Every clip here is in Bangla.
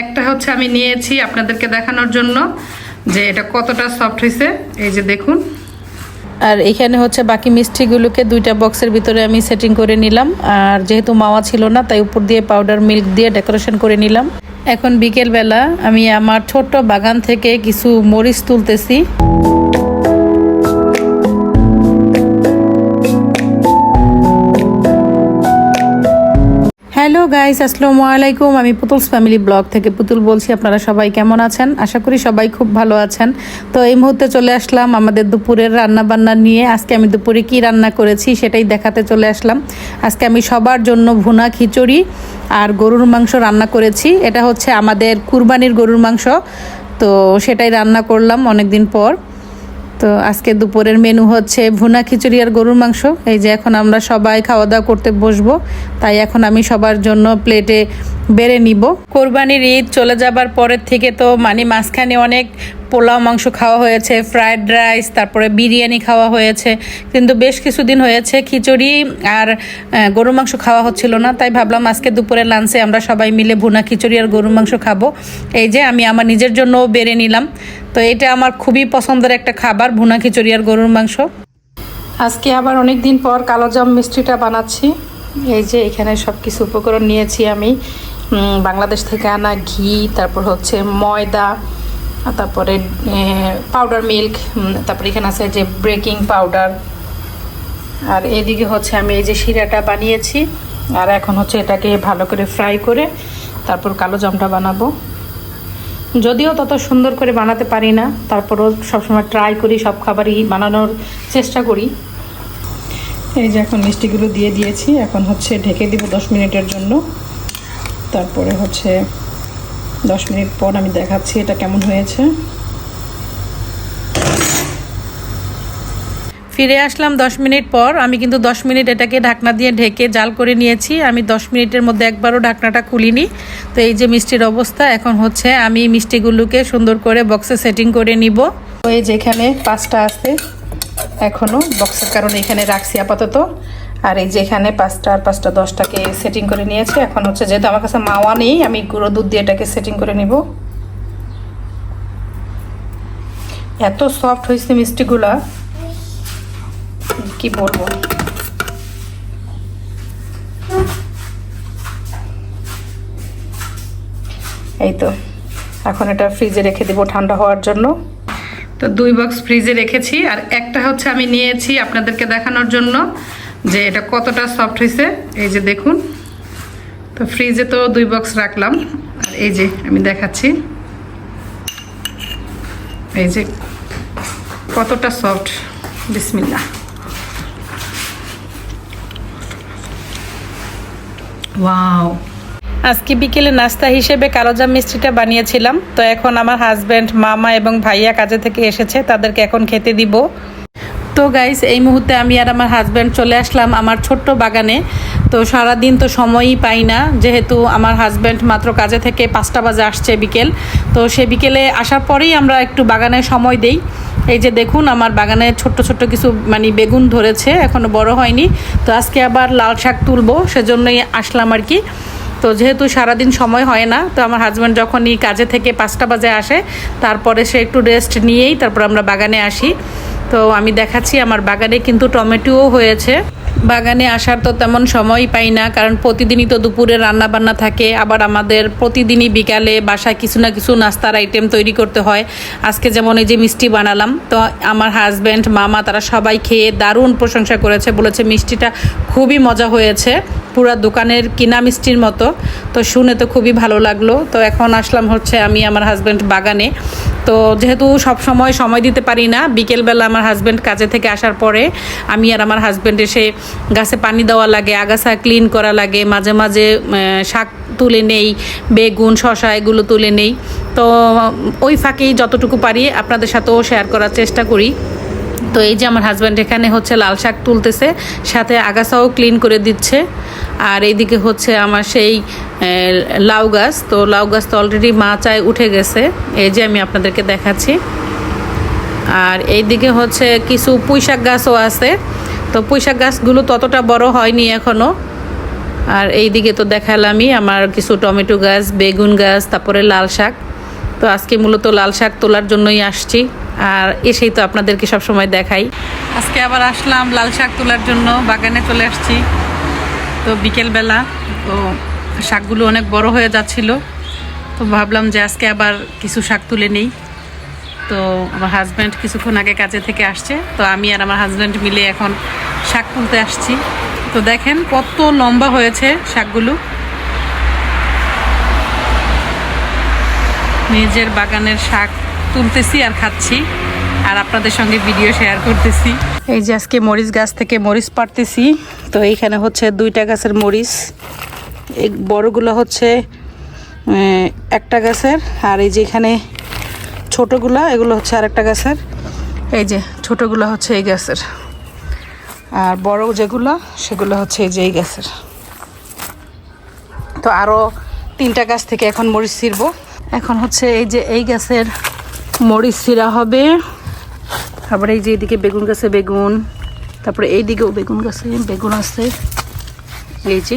একটা হচ্ছে আমি নিয়েছি আপনাদেরকে দেখানোর জন্য যে এটা কতটা সফট হয়েছে এই যে দেখুন। আর এখানে হচ্ছে বাকি মিষ্টিগুলোকে দুইটা বক্সের ভিতরে আমি সেটিং করে নিলাম। আর যেহেতু মাওয়া ছিল না, তাই উপর দিয়ে পাউডার মিল্ক দিয়ে ডেকোরেশন করে নিলাম। এখন বিকেলবেলা আমি আমার ছোট্ট বাগান থেকে কিছু মরিচ তুলতেছি। হ্যালো গাইস, আসসালামু আলাইকুম। আমি পুতুলস ফ্যামিলি ব্লগ থেকে পুতুল বলছি, আপনারা সবাই কেমন আছেন? আশা করি সবাই খুব ভালো আছেন। তো এই মুহূর্তে চলে আসলাম আমাদের দুপুরের রান্না বান্না নিয়ে। আজকে আমি দুপুরে কি রান্না করেছি সেটাই দেখাতে চলে আসলাম। আজকে আমি সবার জন্য ভুনা খিচুড়ি আর গরুর মাংস রান্না করেছি। এটা হচ্ছে আমাদের কুরবানির গরুর মাংস। তো সেটাই রান্না করলাম অনেক দিন পর। তো আজকে দুপুরের মেনু হচ্ছে ভুনা খিচুড়ি আর গরুর মাংস। এই যে এখন আমরা সবাই খাওয়া দাওয়া করতে বসবো। তাই এখন আমি সবার জন্য প্লেটে বেড়ে নিব। কোরবানির ঈদ চলে যাবার পরের থেকে তো মানে মাঝখানে অনেক পোলাও, মাংস খাওয়া হয়েছে ফ্রায়েড রাইস তারপরে বিরিয়ানি খাওয়া হয়েছে। কিন্তু বেশ কিছুদিন হয়েছে খিচুড়ি আর গরুর মাংস খাওয়া হচ্ছিল না। তাই ভাবলাম আজকে দুপুরে লাঞ্চে আমরা সবাই মিলে ভুনা খিচুড়ি আর গরুর মাংস খাব। এই যে আমি আমার নিজের জন্য বেড়ে নিলাম। তো এটা আমার খুবই পছন্দের একটা খাবার, ভুনা খিচুড়ি আর গরুর মাংস। আজকে আবার অনেক দিন পর কালো জাম মিষ্টিটা বানাচ্ছি। এই যে এখানে সব কিছু উপকরণ নিয়েছি আমি। বাংলাদেশ থেকে আনা ঘি, তারপর হচ্ছে ময়দা তারপরে পাউডার মিল্ক তারপরে এখানে আছে যে ব্রেকিং পাউডার আর এদিকে হচ্ছে আমি এই যে শিরাটা বানিয়েছি, আর এখন হচ্ছে এটাকে ভালো করে ফ্রাই করে তারপর কালো জামটা বানাবো। যদিও তত সুন্দর করে বানাতে পারি না, তারপরও সবসময় ট্রাই করি, সব খাবারই বানানোর চেষ্টা করি। এই যে এখন মিষ্টিগুলো দিয়ে দিয়েছি, এখন হচ্ছে ঢেকে দিব দশ মিনিটের জন্য। তারপরে হচ্ছে দশ মিনিট পর আমি দেখাচ্ছি এটা কেমন হয়েছে। ফিরে আসলাম দশ মিনিট পর। আমি কিন্তু দশ মিনিট এটাকে ঢাকনা দিয়ে ঢেকে জাল করে নিয়েছি। আমি দশ মিনিটের মধ্যে একবারও ঢাকনাটা খুলিনি। তো এই যে মিষ্টির অবস্থা, এখন হচ্ছে আমি মিষ্টিগুলোকে সুন্দর করে বক্সে সেটিং করে নিব। তো এই যেখানে পাঁচটা আছে এখনও বক্সের কারণে এখানে রাখছি আপাতত। আর এই যে এখানে পাঁচটা আর পাঁচটা, দশটাকে সেটিং করে নিয়েছি। এখন হচ্ছে যেহেতু আমার কাছে মাওয়া নেই, আমি গুঁড়ো দুধ দিয়ে এটাকে সেটিং করে নিব। এত সফট হয়েছে মিষ্টিগুলা। কি বলব? এই তো, এখন এটা ফ্রিজে রেখে দেবো ঠান্ডা হওয়ার জন্য। তো দুই বক্স ফ্রিজে রেখেছি, আর একটা হচ্ছে আমি নিয়েছি আপনাদেরকে দেখানোর জন্য। যে এটা কতটা সফট হয়েছে এই যে দেখুন। তো ফ্রিজে তো দুই বক্স রাখলাম। আর এই যে আমি দেখাচ্ছি। এই যে কতটা সফট বিসমিল্লা ওয়াও আজকে বিকেলে নাস্তা হিসেবে কালোজাম মিষ্টিটা বানিয়েছিলাম। তো এখন আমার হাজব্যান্ড মামা এবং ভাইয়া কাজে থেকে এসেছে। তাদেরকে এখন খেতে দিব। তো গাইস এই মুহূর্তে আমি আর আমার হাজব্যান্ড চলে আসলাম আমার ছোট্ট বাগানে। তো সারা দিন তো সময়ই পাই না, যেহেতু আমার হাজব্যান্ড মাত্র কাজে থেকে পাঁচটা বাজে আসছে বিকেল। তো সে বিকেলে আসার পরেই আমরা একটু বাগানে সময় দেই। এই যে দেখুন, আমার বাগানে ছোট্ট ছোট্ট কিছু মানে বেগুন ধরেছে, এখনও বড় হয়নি। তো আজকে আবার লাল শাক তুলবো, সেজন্যই আসলাম আর কি। তো যেহেতু সারাদিন সময় হয় না, তো আমার হাজব্যান্ড যখনই কাজে থেকে পাঁচটা বাজে আসে, তারপরে সে একটু রেস্ট নিয়েই তারপর আমরা বাগানে আসি। তো আমি দেখাচ্ছি আমার বাগানে কিন্তু টমেটোও হয়েছে। বাগানে আসার তো তেমন সময়ই পাই না, কারণ প্রতিদিনই তো দুপুরে রান্না বান্না থাকে, আবার আমাদের প্রতিদিনই বিকালে বাসায় কিছু না কিছু নাস্তার আইটেম তৈরি করতে হয়। আজকে যেমন এই যে মিষ্টি বানালাম, তো আমার হাজব্যান্ড মামা তারা সবাই খেয়ে দারুণ প্রশংসা করেছে, বলেছে মিষ্টিটা খুবই মজা হয়েছে। পুরা দোকানের কিনা মিষ্টির মতো। তো শুনে তো খুবই ভালো লাগল। তো এখন আসলাম হচ্ছে আমি আমার হাজব্যান্ড বাগানে। তো যেহেতু সব সময় সময় দিতে পারি না, বিকেলবেলা আমার হাজব্যান্ড কাজে থেকে আসার পরে আমি আর আমার হাজব্যান্ড এসে গাছে পানি দেওয়া লাগে, আগাছা ক্লিন করা লাগে, মাঝে মাঝে শাক তুলে নেই, বেগুন শশা এগুলো তুলে নেই। তো ওই ফাঁকেই যতটুকু পারি আপনাদের সাথেও শেয়ার করার চেষ্টা করি। তো এই যে আমার হাজব্যান্ড এখানে হচ্ছে লাল শাক তুলতেছে, সাথে আগাছাও ক্লিন করে দিচ্ছে। আর এইদিকে হচ্ছে আমার সেই লাউ গাছ। তো লাউ গাছ তো অলরেডি মাচায় উঠে গেছে। এই যে আমি আপনাদেরকে দেখাচ্ছি। আর এইদিকে হচ্ছে কিছু পুঁইশাক গাছও আছে। তো পুঁইশাক গাছগুলো ততটা বড় হয়নি এখনও আর এই দিকে তো দেখালামই আমার কিছু টমেটো গাছ, বেগুন গাছ, তারপরে লাল শাক। তো আজকে মূলত লাল শাক তোলার জন্যই আসছি। আর এসেই তো আপনাদেরকে সব সময় দেখাই। আজকে আবার আসলাম লাল শাক তোলার জন্য, বাগানে চলে আসছি। তো বিকেলবেলা, তো শাকগুলো অনেক বড় হয়ে যাচ্ছিল। তো ভাবলাম যে আজকে আবার কিছু শাক তুলে নেই। তো আমার হাজব্যান্ড কিছুক্ষণ আগে কাজে থেকে আসছে। তো আমি আর আমার হাজব্যান্ড মিলে এখন শাক তুলতে আসছি। তো দেখেন কত লম্বা হয়েছে শাকগুলো। নিজের বাগানের শাক তুলতেছি আর খাচ্ছি। আর আপনাদের সঙ্গে ভিডিও শেয়ার করতেছি। এই যে আজকে মরিচ গাছ থেকে মরিচ পারতেছি তো এইখানে হচ্ছে দুইটা গাছের মরিচ। এই বড়গুলো হচ্ছে একটা গাছের। আর এই যে এখানে ছোটোগুলা, এগুলো হচ্ছে আরেকটা গাছের। এই যে ছোটোগুলো হচ্ছে এই গাছের। আর বড় যেগুলো, সেগুলো হচ্ছে এই যে এই গাছের। তো আরও তিনটা গাছ থেকে এখন মরিচ ছিঁড়ব। এখন হচ্ছে এই যে এই গাছের মরিচ ছিঁড়া হবে। তারপরে এই যে এইদিকে বেগুন গাছে বেগুন, তারপরে এই দিকেও বেগুন গাছে বেগুন আছে, এই যে।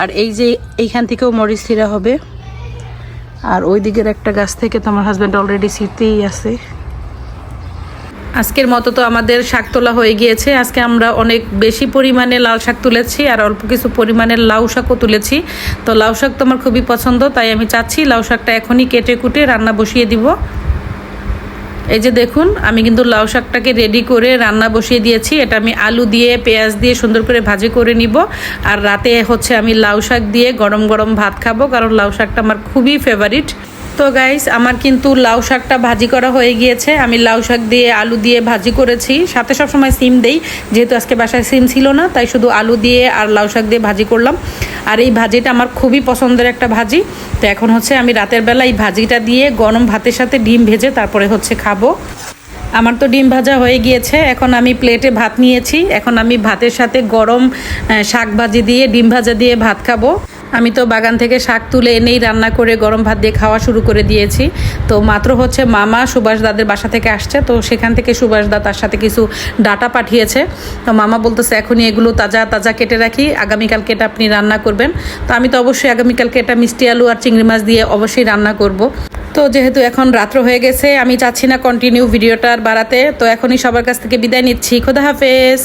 আর এই যে এইখান থেকেও মরিচ ছিঁড়া হবে। আর ওই দিকের একটা গাছ থেকে তো আমার হাজব্যান্ড অলরেডি ছিঁড়তেই আছে। আজকের মতো তো আমাদের শাক তোলা হয়ে গিয়েছে। আজকে আমরা অনেক বেশি পরিমাণে লাল শাক তুলেছি আর অল্প কিছু পরিমাণের লাউ শাকও তুলেছি। তো লাউ শাক তো আমার খুবই পছন্দ, তাই আমি চাচ্ছি লাউ শাকটা এখনই কেটে কুটে রান্না বসিয়ে দিব। এই যে দেখুন, আমি কিন্তু লাউ শাকটাকে রেডি করে রান্না বসিয়ে দিয়েছি। এটা আমি আলু দিয়ে, পেঁয়াজ দিয়ে সুন্দর করে ভাজি করে নিব। আর রাতে হচ্ছে আমি লাউ শাক দিয়ে গরম গরম ভাত খাব, কারণ লাউ শাকটা আমার খুবই ফেভারিট তো গাইস আমার কিন্তু লাউ শাকটা ভাজি করা হয়ে গিয়েছে। আমি লাউ শাক দিয়ে আলু দিয়ে ভাজি করেছি। সাথে সব সময় সিম দেই, যেহেতু আজকে বাসায় সিম ছিল না, তাই শুধু আলু দিয়ে আর লাউ শাক দিয়ে ভাজি করলাম। আর এই ভাজিটা আমার খুবই পছন্দের একটা ভাজি। তো এখন হচ্ছে আমি রাতের বেলা এই ভাজিটা দিয়ে গরম ভাতের সাথে ডিম ভেজে তারপরে হচ্ছে খাব। আমার তো ডিম ভাজা হয়ে গিয়েছে, এখন আমি প্লেটে ভাত নিয়েছি। এখন আমি ভাতের সাথে গরম শাক ভাজি দিয়ে, ডিম ভাজা দিয়ে ভাত খাব। আমি তো বাগান থেকে শাক তুলে এনেই রান্না করে গরম ভাত দিয়ে খাওয়া শুরু করে দিয়েছি। তো মাত্র হচ্ছে মামা সুভাষ দাদের বাসা থেকে আসছে, তো সেখান থেকে সুভাষ দা তার সাথে কিছু ডাটা পাঠিয়েছে। তো মামা বলতেছে, এখনই এগুলো তাজা তাজা কেটে রাখি, আগামীকালকে এটা আপনি রান্না করবেন। তো আমি তো অবশ্যই আগামীকালকে এটা মিষ্টি আলু আর চিংড়ি মাছ দিয়ে অবশ্যই রান্না করব। তো যেহেতু এখন রাত্র হয়ে গেছে, আমি চাচ্ছি না কন্টিনিউ ভিডিওটা আর বাড়াতে। তো এখনই সবার কাছ থেকে বিদায় নিচ্ছি। খোদা হাফেজ।